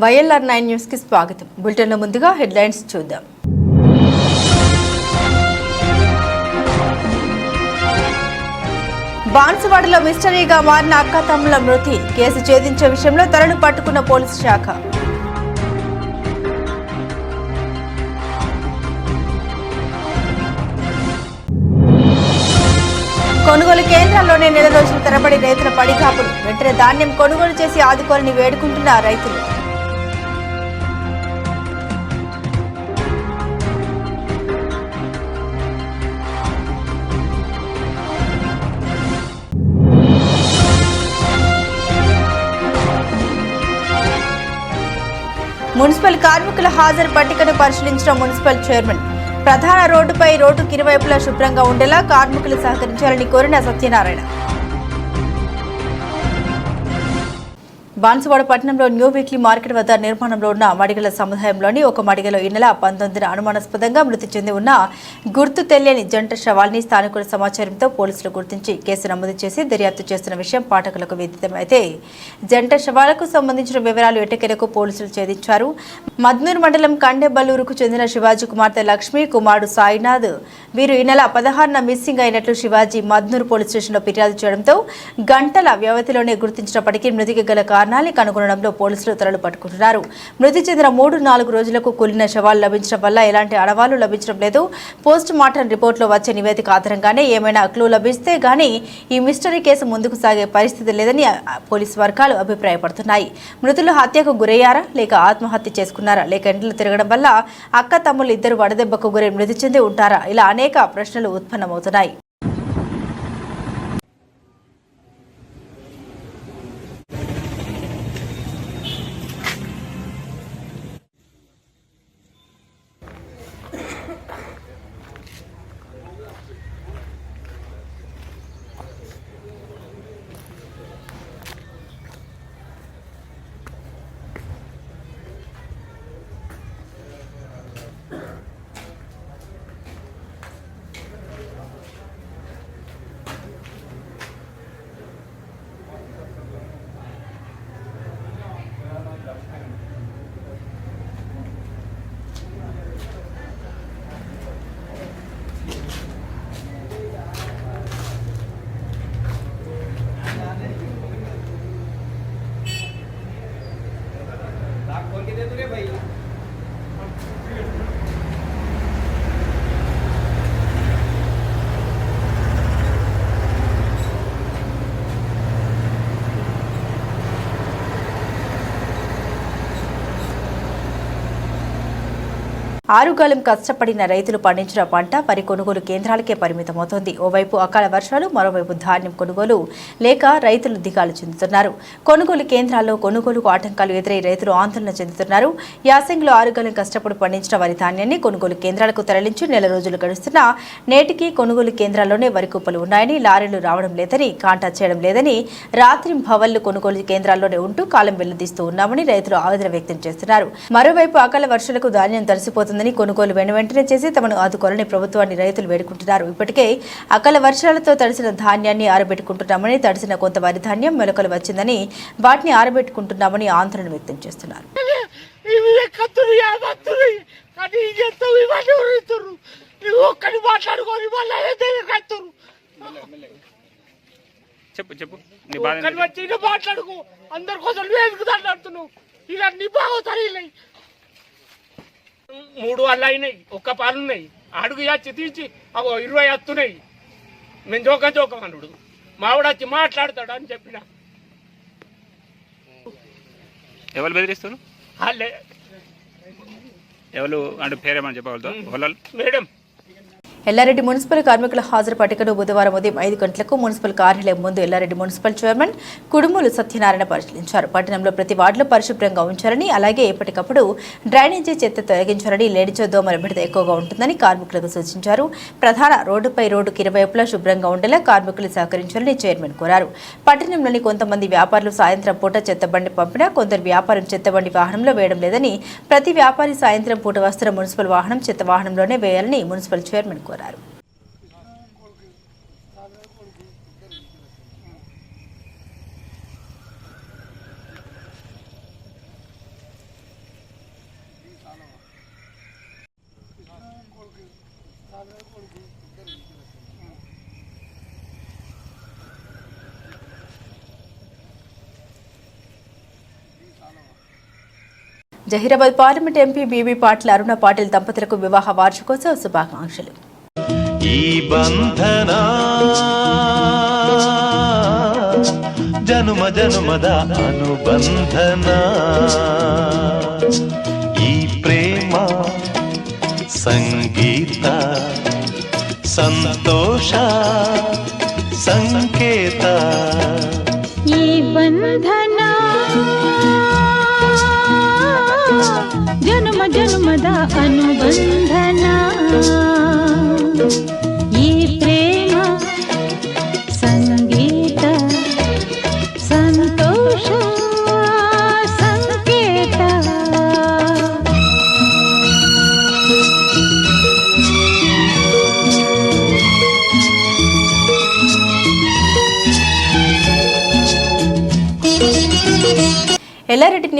YLR nine న్యూస్కి స్వాగతం. Bulletin ముందుగా హెడ్లైన్స్ చూద్దాం. బాన్సువాడలో మిస్టరీగా మారిన అక్క తమ్ముల మృతి. కేసు ఛేదించే విషయంలో తరలు పట్టుకున్న పోలీసు శాఖ. కొనుగోలు కేంద్రాల్లోనే నెల రోజులు తరబడి రైతుల పడిగాపులు. వెంటనే ధాన్యం కొనుగోలు చేసి ఆదుకోవాలని వేడుకుంటున్న రైతులు. మున్సిపల్ కార్మికుల హాజరు పట్టికను పరిశీలించిన మున్సిపల్ చైర్మన్ ప్రధాన రోడ్డుపై రోడ్డుకి ఇరువైపులా శుభ్రంగా ఉండేలా కార్మికులు సహకరించాలని కోరిన సత్యనారాయణ. బాన్సువాడ పట్టణంలో న్యూ వీక్లీ మార్కెట్ వద్ద నిర్మాణంలో ఉన్న మడిగల సముదాయంలోని ఒక మడిగలో ఈ నెల పంతొమ్మిదిన అనుమానాస్పదంగా మృతి చెంది ఉన్న గుర్తు తెలియని జంట శవాల్ని స్థానికుల సమాచారంతో పోలీసులు గుర్తించి కేసు నమోదు చేసి దర్యాప్తు చేస్తున్న విషయం పాఠకులకు విదితమైతే జంట శవాలకు సంబంధించిన వివరాలు ఎటకెలకు పోలీసులు ఛేదించారు? మద్నూరు మండలం కండెబల్లూరుకు చెందిన శివాజీ కుమార్తె లక్ష్మి కుమారుడు సాయినాథ్ వీరు ఈ నెల పదహారున మిస్సింగ్ అయినట్లు శివాజీ మద్నూరు పోలీస్ స్టేషన్లో ఫిర్యాదు చేయడంతో గంటల వ్యవధిలోనే గుర్తించినప్పటికీ మృతికి గల కారణం కారణాన్ని కనుగొనడంలో పోలీసులు తరలు పట్టుకుంటున్నారు. మృతి చెందిన మూడు నాలుగు రోజులకు కూలిన శవాలు లభించడం వల్ల ఎలాంటి అడవాలు లభించడం లేదు. పోస్ట్ మార్టం రిపోర్టులో వచ్చే నివేదిక ఆధారంగానే ఏమైనా క్లూ లభిస్తే గానీ ఈ మిస్టరీ కేసు ముందుకు సాగే పరిస్థితి లేదని పోలీసు వర్గాలు అభిప్రాయపడుతున్నాయి. మృతులు హత్యకు గురయ్యారా లేక ఆత్మహత్య చేసుకున్నారా లేక ఇంట్లో తిరగడం వల్ల అక్క తమ్ముళ్ళు ఇద్దరు వడదెబ్బకు గురై మృతి చెంది ఉంటారా? ఇలా అనేక ప్రశ్నలు ఉత్పన్నమవుతున్నాయి. ఆరుగాలం కష్టపడిన రైతులు పండించిన పంట వరి కొనుగోలు కేంద్రాలకే పరిమితమవుతోంది. ఓవైపు అకాల వర్షాలు మరోవైపు ధాన్యం కొనుగోలు లేక రైతులు దిగాలు చెందుతున్నారు. కొనుగోలు కేంద్రాల్లో కొనుగోలుకు ఆటంకాలు ఎదురై రైతులు ఆందోళన చెందుతున్నారు. యాసంగిలో ఆరుగాలం కష్టపడి పండించిన వరి ధాన్యాన్ని కొనుగోలు కేంద్రాలకు తరలించి నెల రోజులు గడుస్తున్నా నేటికి కొనుగోలు కేంద్రాల్లోనే వరి కుప్పలు ఉన్నాయని లారీలు రావడం లేదని కాంటా చేయడం లేదని రాత్రి భవన్లు కొనుగోలు కేంద్రాల్లోనే ఉంటూ కాలం వెల్లదీస్తూ ఉన్నామని రైతులు ఆవేదన వ్యక్తం చేస్తున్నారు. మరోవైపు అకాల వర్షాలకు ధాన్యం తడిసిపోతుందని కొనుగోలు వెను వెంటనే చేసి తమను ఆదుకోవాలని ప్రభుత్వాన్ని రైతులు వేడుకుంటున్నారు. ఇప్పటికే అకాల వర్షాలతో తడిసిన ధాన్యాన్ని ఆరబెట్టుకుంటున్నామని తడిసిన కొంత వరి ధాన్యం మెలకలు వచ్చిందని వాటిని ఆరబెట్టుకుంటున్నామని ఆందోళన వ్యక్తం చేస్తున్నారు. చెప్పు చెప్పు. మాట్లాడుకో. అందరి కోసం వేసుకు మాట్లాడుతున్నావు ఇక నీ బాగోతారు ఇల్లు. మూడు అల్ల అయినాయి ఒక్క పాలు ఉన్నాయి. అడుగు వచ్చి తీసి అగో ఇరవై వస్తున్నాయి మేము జోకం జోకం అన్నాడు. మావిడ వచ్చి మాట్లాడతాడు అని చెప్పిన. ఎవరు బెదిరిస్తారు వాళ్ళే ఎవరు అంటే పేరేమని చెప్పగలుగుతా వాళ్ళు మేడం. ఎల్లారెడ్డి మున్సిపల్ కార్మికుల హాజరు పట్టికను బుధవారం ఉదయం ఐదు గంటలకు మున్సిపల్ కార్యాలయం ముందు ఎల్లారెడ్డి మున్సిపల్ చైర్మన్ కుడుమూలు సత్యనారాయణ పరిశీలించారు. పట్టణంలో ప్రతి వార్డులో పరిశుభ్రంగా ఉంచారని అలాగే ఎప్పటికప్పుడు డ్రైనేజీ చెత్త తొలగించారని లేడీచో దోమల బిడత ఎక్కువగా ఉంటుందని కార్మికులకు సూచించారు. ప్రధాన రోడ్డుపై రోడ్డుకి ఇరువైపులా శుభ్రంగా ఉండేలా కార్మికులు సహకరించాలని చైర్మన్ కోరారు. పట్టణంలోని కొంతమంది వ్యాపారులు సాయంత్రం పూట చెత్తబండి పంపినా కొందరు వ్యాపారం చెత్తబండి వాహనంలో వేయడం లేదని ప్రతి వ్యాపారి సాయంత్రం పూట వస్తున్న మున్సిపల్ వాహనం చెత్త వాహనంలోనే వేయాలని మున్సిపల్ చైర్మన్ కోరారు. Zaheerabad parliament MP BB Patil Aruna Patil దంపతులకు వివాహ వార్షికోత్సవ శుభాకాంక్షలు. ఈ బంధన? జనుమ జనుమద అనుబంధన? ఈ ప్రేమ సంగీత సంతోష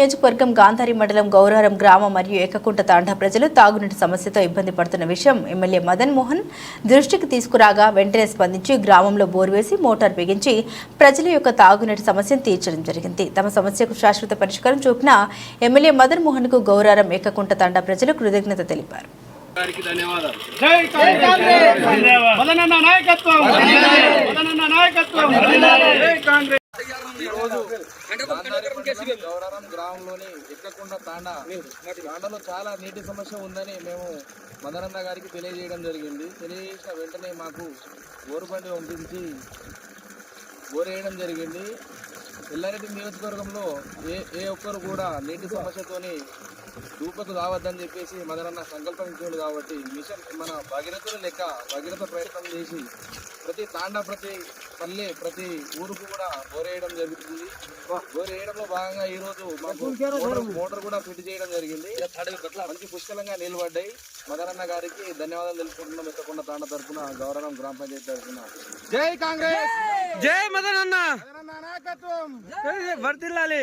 నియోజకవర్గం గాంధారి మండలం గౌరారం గ్రామం మరియు ఏకకుంట తాండా ప్రజలు తాగునీటి సమస్యతో ఇబ్బంది పడుతున్న విషయం ఎమ్మెల్యే మదన్ మోహన్ దృష్టికి తీసుకురాగా వెంటనే స్పందించి గ్రామంలో బోరు వేసి మోటార్ బిగించి ప్రజల యొక్క తాగునీటి సమస్యను తీర్చడం జరిగింది. తమ సమస్యకు శాశ్వత పరిష్కారం చూపిన ఎమ్మెల్యే మదన్ మోహన్కు గౌరారం ఏకకుంట తాండా ప్రజలు కృతజ్ఞత తెలిపారు. జై కాంగ్రెస్. మదనన్న నాయకత్వం. మదనన్న నాయకత్వం. జై కాంగ్రెస్. గౌరారం గ్రామంలోని ఎక్కకుండా తాండా తాండాలో చాలా నీటి సమస్య ఉందని మేము మదనన్న గారికి తెలియజేయడం జరిగింది. తెలియజేసిన వెంటనే మాకు బోరుబండి పంపించి బోర్ వేయడం జరిగింది. ఎల్లారెడ్డి నియోజకవర్గంలో ఏ ఏ ఒక్కరు కూడా నీటి సమస్యతోని దూపకు రావద్దని చెప్పేసి మదనన్న సంకల్పం ఇచ్చాడు కాబట్టి మిషన్ మన భగీరథుల లెక్క భగీరథ ప్రయత్నం చేసి ప్రతి తాండా ప్రతి పల్లె ప్రతి ఊరుకు కూడా బోర్ వేయడం జరుగుతుంది. బోర్ వేయడంలో భాగంగా ఈ రోజు మాకు మోటార్ కూడా ఫిట్ చేయడం జరిగింది. మంచి పుష్కలంగా నిలబడ్డాయి. మదనన్న గారికి ధన్యవాదాలు తెలుపుకుంటున్నాం ఎక్కకుండా తాండా తరఫున గౌరవం గ్రామ పంచాయతీ తరఫున జై కాంగ్రెస్! జై మదనన్న! నాయకత్వం! వర్తిల్లాలి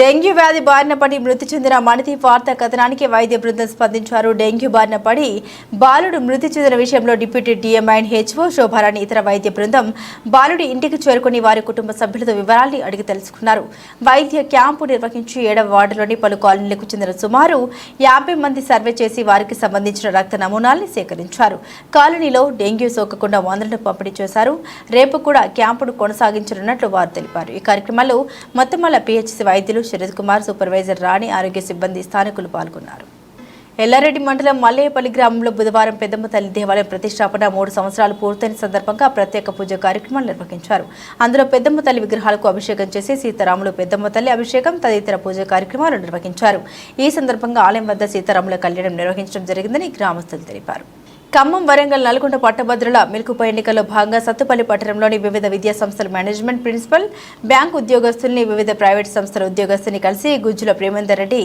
డెంగ్యూ వ్యాధి బారిన పడి మృతి చెందిన మణితి వార్త కథనానికి వైద్య బృందం స్పందించారు. డెంగ్యూ బారిన పడి బాలుడు మృతి చెందిన విషయంలో deputy DM and HO Shobharani ఇతర వైద్య బృందం బాలుడి ఇంటికి చేరుకుని వారి కుటుంబ సభ్యులతో వివరాల్ని అడిగి తెలుసుకున్నారు. వైద్య క్యాంపు నిర్వహించి ఏడవ వార్డులోని పలు కాలనీలకు చెందిన సుమారు యాభై మంది సర్వే చేసి వారికి సంబంధించిన రక్త నమూనాల్ని సేకరించారు. కాలనీలో డెంగ్యూ సోకకుండా మందులను పంపిణీ చేశారు. రేపు కూడా క్యాంపును కొనసాగించనున్నట్లు వారు తెలిపారు. ఈ కార్యక్రమంలో మొత్తమల్ల పిహెచ్సి వైద్యులు శరత్ కుమార్ సూపర్వైజర్ రాణి ఆరోగ్య సిబ్బంది స్థానికులు పాల్గొన్నారు. ఎల్లారెడ్డి మండలం మల్లేపల్లి గ్రామంలో బుధవారం పెద్దమ్మ తల్లి దేవాలయం ప్రతిష్టాపన మూడు సంవత్సరాలు పూర్తయిన సందర్భంగా ప్రత్యేక పూజ కార్యక్రమాలు నిర్వహించారు. అందులో పెద్దమ్మ తల్లి విగ్రహాలకు అభిషేకం చేసి సీతారాములు పెద్దమ్మ తల్లి అభిషేకం తదితర పూజ కార్యక్రమాలు నిర్వహించారు. ఈ సందర్భంగా ఆలయం వద్ద సీతారాముల కళ్యాణం నిర్వహించడం జరిగిందని గ్రామస్తులు తెలిపారు. ఖమ్మం వరంగల్ నల్గొండ పట్టభద్రుల మిల్కుపై ఎన్నికల్లో భాగంగా సత్తుపల్లి పట్టణంలోని వివిధ విద్యా సంస్థల మేనేజ్మెంట్ ప్రిన్సిపల్ బ్యాంక్ ఉద్యోగస్తుల్ని వివిధ ప్రైవేట్ సంస్థల ఉద్యోగస్తుల్ని కలిసి గుజ్జుల ప్రేమేందర్ రెడ్డి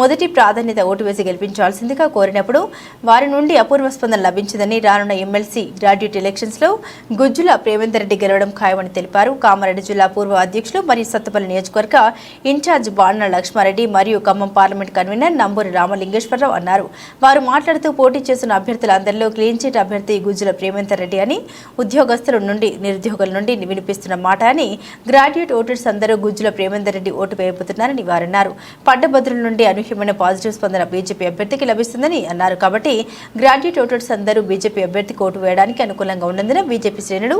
మొదటి ప్రాధాన్యత ఓటు వేసి గెలిపించాల్సిందిగా కోరినప్పుడు వారి నుండి అపూర్వ స్పందన లభించిందని రానున్న ఎమ్మెల్సీ గ్రాడ్యుయేట్ ఎలక్షన్స్లో గుజ్జుల ప్రేమేందర్ రెడ్డి గెలవడం ఖాయమని తెలిపారు. కామారెడ్డి జిల్లా పూర్వ అధ్యక్షులు మరియు సత్తుపల్లి నియోజకవర్గ ఇన్ఛార్జ్ బాణ లక్ష్మారెడ్డి మరియు ఖమ్మం పార్లమెంట్ కన్వీనర్ నంబూరి రామలింగేశ్వరరావు అన్నారు. వారు మాట్లాడుతూ పోటీ చేస్తున్న అభ్యర్థులందరిలో క్లీన్ చిట్ అభ్యర్థి గుజ్జుల ప్రేమేందర్ రెడ్డి అని ఉద్యోగస్తుల నుండి నిరుద్యోగుల నుండి వినిపిస్తున్న మాట అని గ్రాడ్యుయేట్ ఓటర్స్ అందరూ గుజ్జుల ప్రేమేందర్ రెడ్డి ఓటు వేయబోతున్నారని వారన్నారు. పట్టభద్రుల నుండి అనూహ్యమైన పాజిటివ్ స్పందన బీజేపీ అభ్యర్థికి లభిస్తుందని అన్నారు. కాబట్టి గ్రాడ్యుయేట్ ఓటర్స్ అందరూ బీజేపీ అభ్యర్థికి ఓటు వేయడానికి అనుకూలంగా ఉన్నందున బీజేపీ శ్రేణులు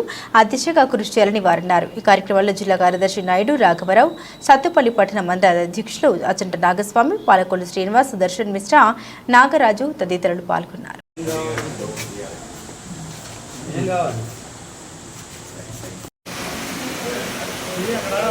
దిశగా కృషి చేయాలని వారన్నారు. ఈ కార్యక్రమంలో జిల్లా కార్యదర్శి నాయుడు రాఘవరావు సత్తుపల్లి పట్టణ మండల అధ్యక్షులు అచంట నాగస్వామి పాలకొల్లు శ్రీనివాస్ సుదర్శన్ మిశ్రా నాగరాజు తదితరులు పాల్గొన్నారు. ఏం కావాలి అక్కడ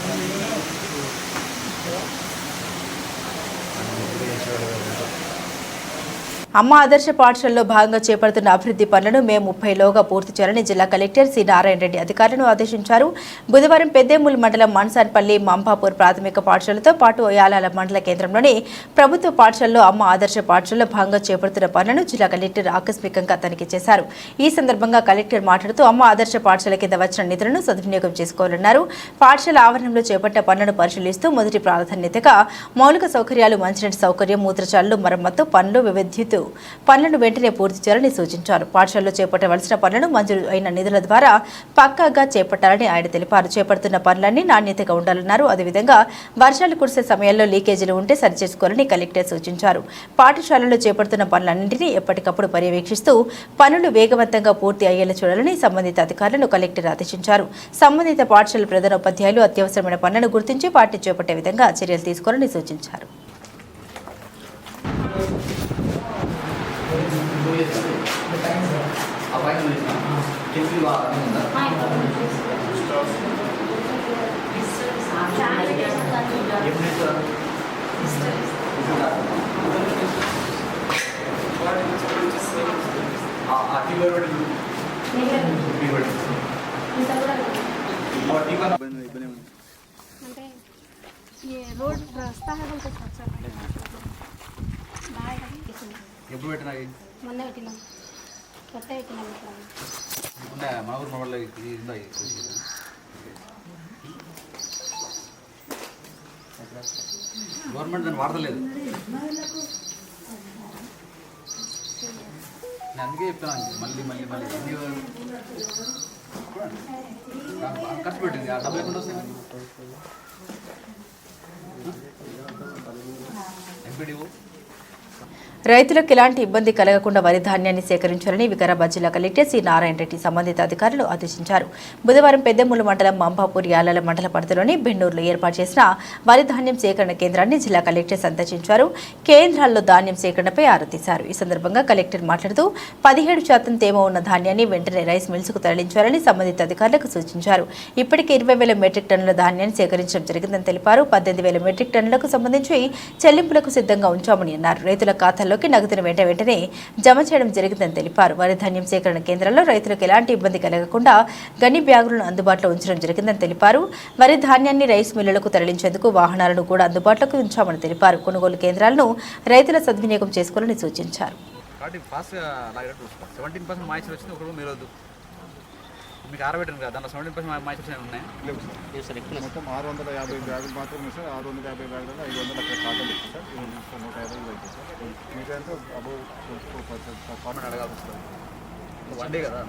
Thank you. Yeah. అమ్మ ఆదర్శ పాఠశాలలో భాగంగా చేపడుతున్న అభివృద్ధి పనులను మే ముప్పైలోగా పూర్తి చేయాలని జిల్లా కలెక్టర్ సి నారాయణ రెడ్డి అధికారులను ఆదేశించారు. బుధవారం పెద్దేముల్ మండలం మన్సాన్పల్లి మంపాపూర్ ప్రాథమిక పాఠశాలతో పాటు యాలాల మండల కేంద్రంలోని ప్రభుత్వ పాఠశాలలో అమ్మ ఆదర్శ పాఠశాలలో భాగంగా చేపడుతున్న పనులను జిల్లా కలెక్టర్ ఆకస్మికంగా తనిఖీ చేశారు. ఈ సందర్భంగా కలెక్టర్ మాట్లాడుతూ అమ్మ ఆదర్శ పాఠశాల కింద వచ్చిన నిధులను సద్వినియోగం చేసుకోవాలన్నారు. పాఠశాల ఆవరణంలో చేపట్టిన పనులను పరిశీలిస్తూ మొదటి ప్రాధాన్యతగా మౌలిక సౌకర్యాలు మంచినీటి సౌకర్యం మూత్రచాలు మరమ్మత్తు పనులు విద్యుత్ పనులను వెంటనే పూర్తి చేయాలని సూచించారు. పాఠశాలలో చేపట్టవలసిన పనులను మంజూరు అయిన నిధుల ద్వారా పక్కాగా చేపట్టాలని ఆయన తెలిపారు. చేపడుతున్న పనులన్నీ నాణ్యతగా ఉండాలన్నారు. అదేవిధంగా వర్షాలు కురిసే సమయంలో లీకేజీలు ఉంటే సరిచేసుకోవాలని కలెక్టర్ సూచించారు. పాఠశాలలో చేపడుతున్న పనులన్నింటినీ ఎప్పటికప్పుడు పర్యవేక్షిస్తూ పనులు వేగవంతంగా పూర్తి అయ్యేలా చూడాలని సంబంధిత అధికారులను కలెక్టర్ ఆదేశించారు. సంబంధిత పాఠశాల ప్రధానోపాధ్యాయులు అత్యవసరమైన పనులను గుర్తించి వాటిని చేపట్టే విధంగా చర్యలు తీసుకోవాలని సూచించారు. టూ ఇయర్స్ అపాయింట్మెంట్ టెంపుల్ బాగా ఉందా ఎప్పుడు సార్ అంటే రోడ్ రస్తా బాగా ఎప్పుడు పెట్టినా ఇక్కడ ఉండే మన ఊరు మొబైల్ ఇది ఉందా ఇది? గవర్నమెంట్ దాన్ని వాడతలేదు నేను అందుకే చెప్తున్నాను మళ్ళీ మళ్ళీ మళ్ళీ ఎన్ని దానికి బాగా ఖర్చు పెట్టింది ఆ డబ్బులు ఎక్కడ వస్తాయి ఎంపీడీఓ రైతులకు ఎలాంటి ఇబ్బంది కలగకుండా వరి ధాన్యాన్ని సేకరించాలని వికారాబాద్ జిల్లా కలెక్టర్ సి నారాయణ రెడ్డి సంబంధిత అధికారులు ఆదేశించారు. బుధవారం పెద్దమూలు మండలం మంబాపూర్ యాలాల మండల పరిధిలోని బెన్నూరులో ఏర్పాటు చేసిన వరి ధాన్యం సేకరణ కేంద్రాన్ని జిల్లా కలెక్టర్ సందర్శించారు. కేంద్రాల్లో ధాన్యం సేకరణపై ఆరా తీశారు. ఈ సందర్భంగా కలెక్టర్ మాట్లాడుతూ పదిహేడు శాతం తేమ ఉన్న ధాన్యాన్ని వెంటనే రైస్ మిల్స్కు తరలించాలని సంబంధిత అధికారులకు సూచించారు. ఇప్పటికే ఇరవై వేల మెట్రిక్ టన్నుల ధాన్యాన్ని సేకరించడం జరిగిందని తెలిపారు. పద్దెనిమిది వేల మెట్రిక్ టన్నులకు సంబంధించి చెల్లింపులకు సిద్ధంగా ఉంచామని అన్నారు. రైతుల ఖాతాల్లోకి నగదును వెంట వెంటనే జమ చేయడం జరిగిందని తెలిపారు. వరి ధాన్యం సేకరణ కేంద్రాల్లో రైతులకు ఎలాంటి ఇబ్బంది కలగకుండా గని బ్యాగులను అందుబాటులో ఉంచడం జరిగిందని తెలిపారు. వరి ధాన్యాన్ని రైస్ మిల్లులకు తరలించేందుకు వాహనాలను కూడా అందుబాటులోకి ఉంచామని తెలిపారు. కొనుగోలు కేంద్రాలను రైతుల సద్వినియోగం చేసుకోవాలని సూచించారు. మీకు ఆరబెట్టాను కదా దాంట్లో సెవెంటీన్ పర్సెంట్ మాయిచర్స్ ఏమి ఉన్నాయి? మొత్తం ఆరు వందల యాభై బ్యాగులు మాత్రం ఉంది సార్. ఆరు వందల యాభై బ్యాగులలో ఐదు వందల అక్కడ ఇస్తుంది సార్. నూట యాభై అవుతుంది సార్. ఫోర్ పర్సెంట్ అడగాల్సి వస్తుంది కదా?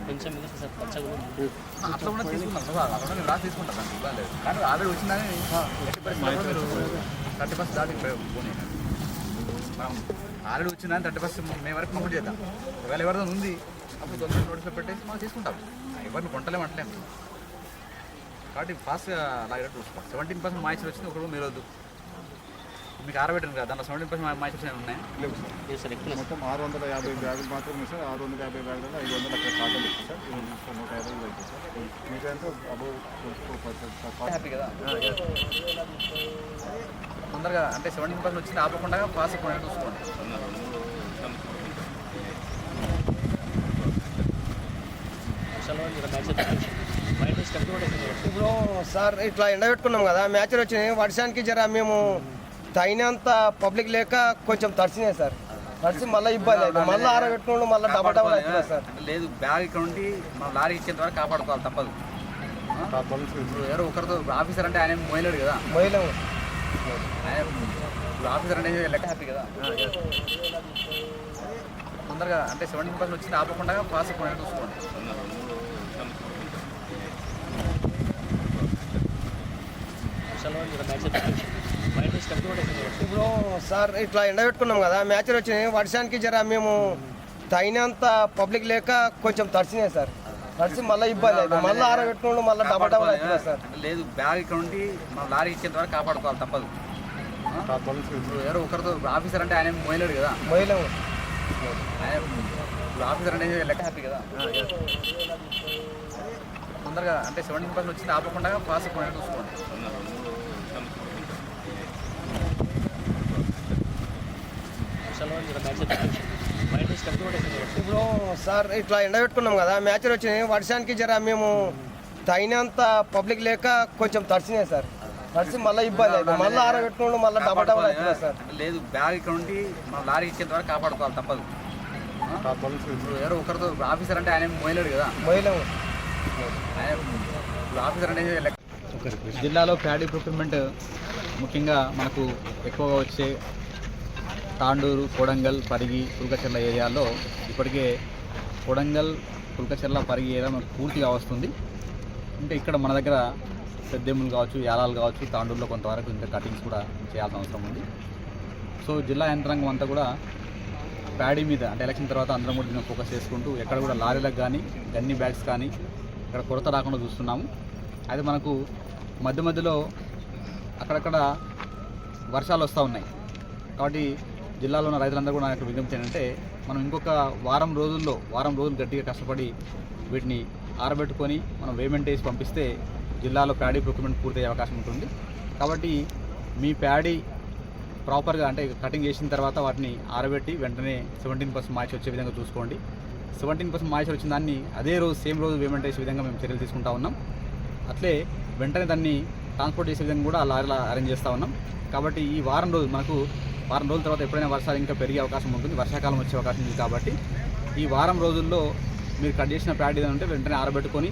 అట్లా కూడా తీసుకుంటాం. సార్ అట్లా నేను రాసి తీసుకుంటాను దానికి ఇబ్బంది లేదు. కానీ ఆల్రెడీ వచ్చిందని థర్టీ పర్సెంట్ దాటి పోనీ. మనం ఆల్రెడీ వచ్చిందని థర్టీ పర్సెంట్ మేము వరకు కంప్లీట్ చేద్దాం. ఒకవేళ ఎవరిదో ఉంది అప్పుడు గవర్నమెంట్ నోటీస్లో పెట్టేసి మనం తీసుకుంటాం. ఎవరిని కొంటలేము అంటలేము కాబట్టి ఫాస్ట్గా లాగేటట్టు చూసుకోవాలి సెవెంటీన్ పర్సెంట్ మాయిచర్ వచ్చింది ఒకరు మీరు వద్దు. మీకు ఆరబెట్టాను కదా దాంట్లో సెవెంటీన్ పర్సెంట్ మాయిచర్స్ ఉన్నాయి? మొత్తం ఆరు వందల యాభై బ్యాగులు మాత్రం ఉంది సార్. ఆరు వందల యాభై బ్యాగులలో ఐదు వందల అక్కడ కాటన్ ఇస్తుంది సార్. నూట యాభై సార్. మీకు ఎంత అబౌవ్ హ్యాపీ కదా. తొందరగా అంటే సెవెంటీన్ పర్సెంట్ వచ్చింది ఆపకుండా ఫాస్ట్ చూసుకోండి. ఇప్పుడు సార్ ఇట్లా ఎండబెట్టుకున్నాం కదా మ్యాచ్లు వచ్చినాయి. వర్షానికి జర మేము తగినంత పబ్లిక్ లేక కొంచెం తడిచినాయి సార్. తడిచి మళ్ళీ ఇబ్బంది అవుతుంది మళ్ళీ ఆరబెట్టుకోండి మళ్ళీ డబల్ డబల్ అవుతుంది సార్. లేదు బ్యాగ్ ఇక్కడ ఉండి మన లారీ ఇచ్చేంత వరకు కాపాడుకోవాలి తప్పదు. ఇప్పుడు ఎవరో ఒకరితో ఆఫీసర్ అంటే ఆయన మోయలేడు కదా. మహిళ ఆయన ఇప్పుడు ఆఫీసర్ అంటే లెక్క హ్యాపీ కదా? తొందరగా అంటే సెవెంటీన్ పర్సెంట్ వచ్చింది ఆపకుండా కొనేది చూసుకోండి. ఇప్పుడు సార్ ఇట్లా ఎండబెట్టుకున్నాం కదా మ్యాచ్లు వచ్చినాయి వర్షానికి జర మేము తగినంత పబ్లిక్ లేక కొంచెం తడిచినాయి సార్. తడిచి మళ్ళీ ఇబ్బంది అవుతుంది మళ్ళీ ఆరబెట్టుకోండి మళ్ళీ డబల్ డబల్ అవుతుంది సార్. లేదు బ్యాగ్ ఇక్కడ ఉండి మన లారీ ఇచ్చేంత వరకు కాపాడుకోవాలి తప్పదు. ఇప్పుడు ఎవరో ఒకరితో ఆఫీసర్ అంటే ఆయన మోయలేడు కదా. మహిళ ఆయన ఆఫీసర్ అంటే లెక్క హ్యాపీ కదా. తొందరగా అంటే సెవెంటీన్ పర్సెంట్ వచ్చింది ఆపకుండా ఫాస్ట్ కొనేది చూసుకోండి. ఇప్పుడు సార్ ఇట్లా ఎండబెట్టుకున్నాం కదా మ్యాచ్ వచ్చినాయి వర్షానికి జర మేము తగినంత పబ్లిక్ లేక కొంచెం తడిసినాయి సార్. తడిసి మళ్ళీ ఇబ్బంది అవుతుంది మళ్ళీ ఆరబెట్టుకుంటూ మళ్ళీ డబల్ డబల్ అవుతుంది సార్. లేదు బ్యాగ్ ఇక్కడ ఉండి మన లారీ ఇచ్చేంత వరకు కాపాడుకోవాలి తప్పదు. ఎవరో ఒకరితో ఆఫీసర్ అంటే ఆయన మోయలేడు కదా. మహిళలు ఆయన ఆఫీసర్ అంటే లెక్క జిల్లాలో ప్యాడీ ప్రొక్యూర్మెంట్ ముఖ్యంగా మనకు ఎక్కువగా వచ్చే తాండూరు కొడంగల్ పరిగి పుల్కచెర్ల ఏరియాలో ఇప్పటికే కొడంగల్ పుల్కచెర్ల పరిగి ఏరియా మనకు పూర్తిగా వస్తుంది. అంటే ఇక్కడ మన దగ్గర పెద్దెమ్ములు కావచ్చు యాలాలు కావచ్చు తాండూరులో కొంతవరకు ఇంకా కటింగ్స్ కూడా చేయాల్సిన అవసరం ఉంది. సో జిల్లా యంత్రాంగం అంతా కూడా ప్యాడీ మీద అంటే ఎలక్షన్ తర్వాత అందరం కూడా దీన్ని ఫోకస్ చేసుకుంటూ ఎక్కడ కూడా లారీలకు కానీ గన్ని బ్యాగ్స్ కానీ ఇక్కడ కొరత రాకుండా చూస్తున్నాము. అయితే మనకు మధ్య మధ్యలో అక్కడక్కడ వర్షాలు వస్తూ ఉన్నాయి. కాబట్టి జిల్లాలో ఉన్న రైతులందరూ కూడా నాకు విజ్ఞప్తి ఏంటంటే మనం ఇంకొక వారం రోజుల్లో వారం రోజులు గట్టిగా కష్టపడి వీటిని ఆరబెట్టుకొని మనం వేమెంట్ వేసి పంపిస్తే జిల్లాలో ప్యాడీ ప్రొక్యూర్మెంట్ పూర్తయ్యే అవకాశం ఉంటుంది. కాబట్టి మీ ప్యాడీ ప్రాపర్గా అంటే కటింగ్ చేసిన తర్వాత వాటిని ఆరబెట్టి వెంటనే సెవెంటీన్ పర్సెంట్ మాయిచర్ వచ్చే విధంగా చూసుకోండి. సెవెంటీన్ పర్సెంట్ మాయిచర్ వచ్చిన దాన్ని అదే రోజు సేమ్ రోజు పేమెంట్ చేసే విధంగా మేము చర్యలు తీసుకుంటా ఉన్నాం. అట్లే వెంటనే దాన్ని ట్రాన్స్పోర్ట్ చేసే విధంగా కూడా లారీలా అరేంజ్ చేస్తూ ఉన్నాం. కాబట్టి ఈ వారం రోజు మనకు వారం రోజుల తర్వాత ఎప్పుడైనా వర్షాలు ఇంకా పెరిగే అవకాశం ఉంటుంది. వర్షాకాలం వచ్చే అవకాశం ఉంది కాబట్టి ఈ వారం రోజుల్లో మీరు కట్ చేసిన ప్యాడ్ ఏదైనా ఉంటే వెంటనే ఆరబెట్టుకొని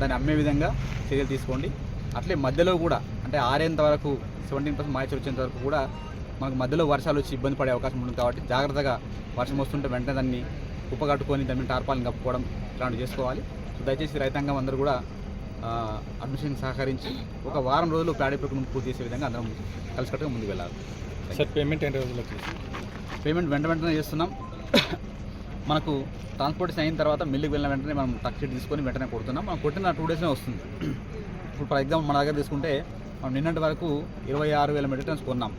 దాన్ని అమ్మే విధంగా చర్యలు తీసుకోండి. అట్లే మధ్యలో కూడా అంటే ఆరేంత వరకు సెవెంటీన్ పర్సెంట్ మాయిచర్ వచ్చేంత వరకు కూడా మనకు మధ్యలో వర్షాలు వచ్చి ఇబ్బంది పడే అవకాశం ఉంటుంది కాబట్టి జాగ్రత్తగా వర్షం వస్తుంటే వెంటనే దాన్ని కుప్పగట్టుకొని దాన్ని టార్పాలను కప్పుకోవడం ఇలాంటివి చేసుకోవాలి. సో దయచేసి రైతాంగం అందరూ కూడా అడ్మిషన్ సహకరించి ఒక వారం రోజులు ప్యాడీ ప్రక్రియ పూర్తి చేసే విధంగా అందరం కలిసికట్టుగా ముందుకు వెళ్ళాలి. సార్ పేమెంట్ ఎన్ని రోజులకి పేమెంట్ వెంట వెంటనే చేస్తున్నాం. మనకు ట్రాన్స్పోర్టేషన్ అయిన తర్వాత మిల్లుకి వెళ్ళిన వెంటనే మనం టక్ షీట్ తీసుకొని వెంటనే కొడుతున్నాం. మనం కొట్టిన టూ డేస్నే వస్తుంది. ఇప్పుడు ఫర్ ఎగ్జాంపుల్ మన దగ్గర తీసుకుంటే మనం నిన్నటి వరకు ఇరవై ఆరు వేల మెట్రిక్ టన్స్ కొన్నాం.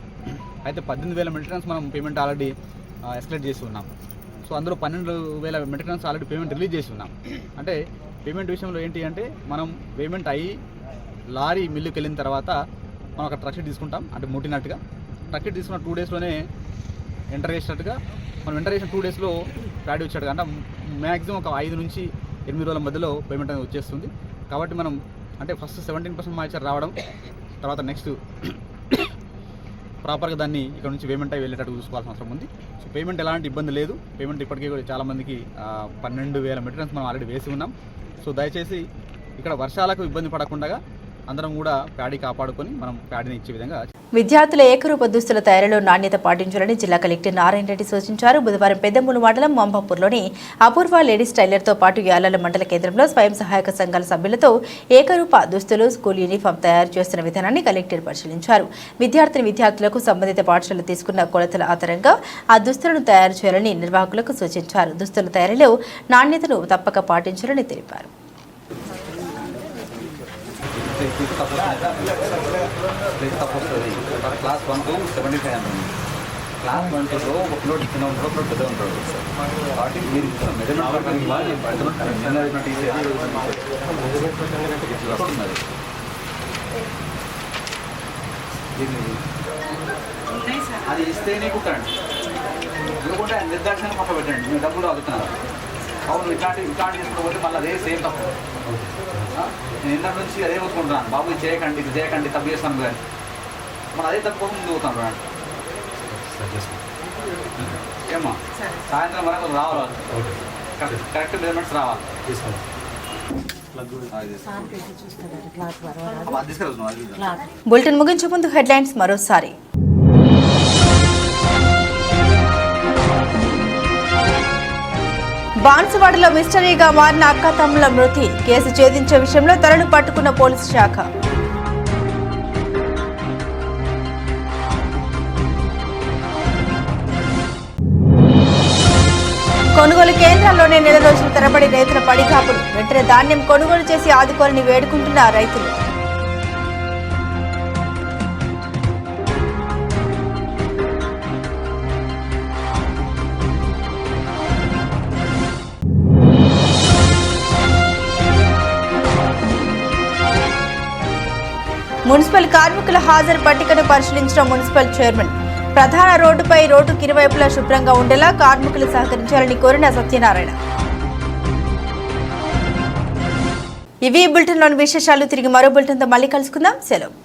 అయితే పద్దెనిమిది వేల మెట్రిక్ టన్స్ మనం పేమెంట్ ఆల్రెడీ ఎస్కలేట్ చేసి ఉన్నాం. సో అందులో పన్నెండు వేల metric tons already payment release చేసి ఉన్నాం. అంటే పేమెంట్ విషయంలో ఏంటి అంటే మనం పేమెంట్ అయ్యి లారీ మిల్లుకి వెళ్ళిన తర్వాత మనం ఒక ట్రక్ షీట్ తీసుకుంటాం. అంటే ముట్టినట్టుగా. ట్రక్ తీసుకున్న టూ డేస్లోనే ఎంటర్ చేసినట్టుగా మనం ఎంటర్ చేసిన టూ డేస్లో ప్యాడీ వచ్చాడు అంటే మ్యాక్సిమం ఒక ఐదు నుంచి ఎనిమిది రోజుల మధ్యలో పేమెంట్ అనేది వచ్చేస్తుంది. కాబట్టి మనం అంటే ఫస్ట్ సెవెంటీన్ పర్సెంట్ మాయిచర్ రావడం తర్వాత నెక్స్ట్ ప్రాపర్గా దాన్ని ఇక్కడ నుంచి పేమెంట్ అయి వెళ్ళేటట్టు చూసుకోవాల్సిన అవసరం ఉంది. సో పేమెంట్ ఎలాంటి ఇబ్బంది లేదు. పేమెంట్ ఇప్పటికీ కూడా చాలామందికి పన్నెండు వేల మెటీరియల్స్ మనం ఆల్రెడీ వేసి ఉన్నాం. సో దయచేసి ఇక్కడ వర్షాలకు ఇబ్బంది పడకుండా అందరం కూడా ప్యాడీ కాపాడుకొని మనం ప్యాడీని ఇచ్చే విధంగా విద్యార్థుల ఏకరూప దుస్తుల తయారీలో నాణ్యత పాటించాలని జిల్లా కలెక్టర్ నారాయణ రెడ్డి సూచించారు. బుధవారం పెద్దమూలు మండలం మంబాపూర్లోని అపూర్వ లేడీస్ టైలర్తో పాటు యాలాల మండల కేంద్రంలో స్వయం సహాయక సంఘాల సభ్యులతో ఏకరూప దుస్తులు స్కూల్ యూనిఫామ్ తయారు చేస్తున్న విధానాన్ని కలెక్టర్ పరిశీలించారు. విద్యార్థిని విద్యార్థులకు సంబంధిత పాఠశాలలు తీసుకున్న కొలతల ఆధారంగా ఆ దుస్తులను తయారు చేయాలని నిర్వాహకులకు సూచించారు. దుస్తుల తయారీలో నాణ్యతను తప్పక పాటించాలని తెలిపారు. మీకు తప్పు మీకు తప్పు వస్తుంది class one two seventy five అంటుంది క్లాస్ వన్ టూలో ఒక ఫ్లోట్ చిన్న ఉంటాడు ఒకటి పెద్ద ఉంటాడు కాబట్టి మీరు ఇచ్చిన మెజర్మెంట్ ప్రకారం ఇవ్వాలి మెజర్మెంట్ చిన్న మెజర్మెంట్ తీసేది ఇట్లా వస్తున్నది అది ఇస్తేనే కుట్టండి లేకుంటే నిర్దాక్షిణంగా పక్క పెట్టండి. మీరు డబ్బులు అడుగుతున్నారు అవును ఇట్లాంటి ఇట్లాంటి చేసుకోకపోతే మళ్ళీ అదే సేమ్ తప్పు? నేను ఇంత నుంచి అదే కొట్టుకుంటున్నాను బాబు ఇది చేయకండి ఇది చేయకండి తప్పు చేస్తాను కానీ. మన అదే తప్పు కోసం ముందు పోతాను రాండి. ఏమా సాయంత్రం వరకు రావాలి? కరెక్ట్ కరెక్ట్ మెజర్మెంట్స్ రావాలి. బులెటిన్ ముగించే ముందు హెడ్లైన్స్ మరోసారి. బాన్సువాడలో మిస్టరీగా మారిన అక్క తమ్ముల మృతి. కేసు ఛేదించే విషయంలో తలను పట్టుకున్న పోలీసు శాఖ. కొనుగోలు కేంద్రాల్లోనే నెల రోజుల తరబడి రైతుల పడికాపులు వెంటనే ధాన్యం కొనుగోలు చేసి ఆదుకోవాలని వేడుకుంటున్న రైతులు. మున్సిపల్ కార్మికుల హాజరు పట్టికను పరిశీలించిన మున్సిపల్ చైర్మన్ ప్రధాన రోడ్డుపై రోడ్డుకి ఇరువైపులా శుభ్రంగా ఉండేలా కార్మికులు సహకరించాలని కోరిన సత్యనారాయణ. ఇవి బులెటిన్లోని విశేషాలు. తిరిగి మరో బులెటిన్తో మళ్ళీ కలుసుకుందాం. సెలవు.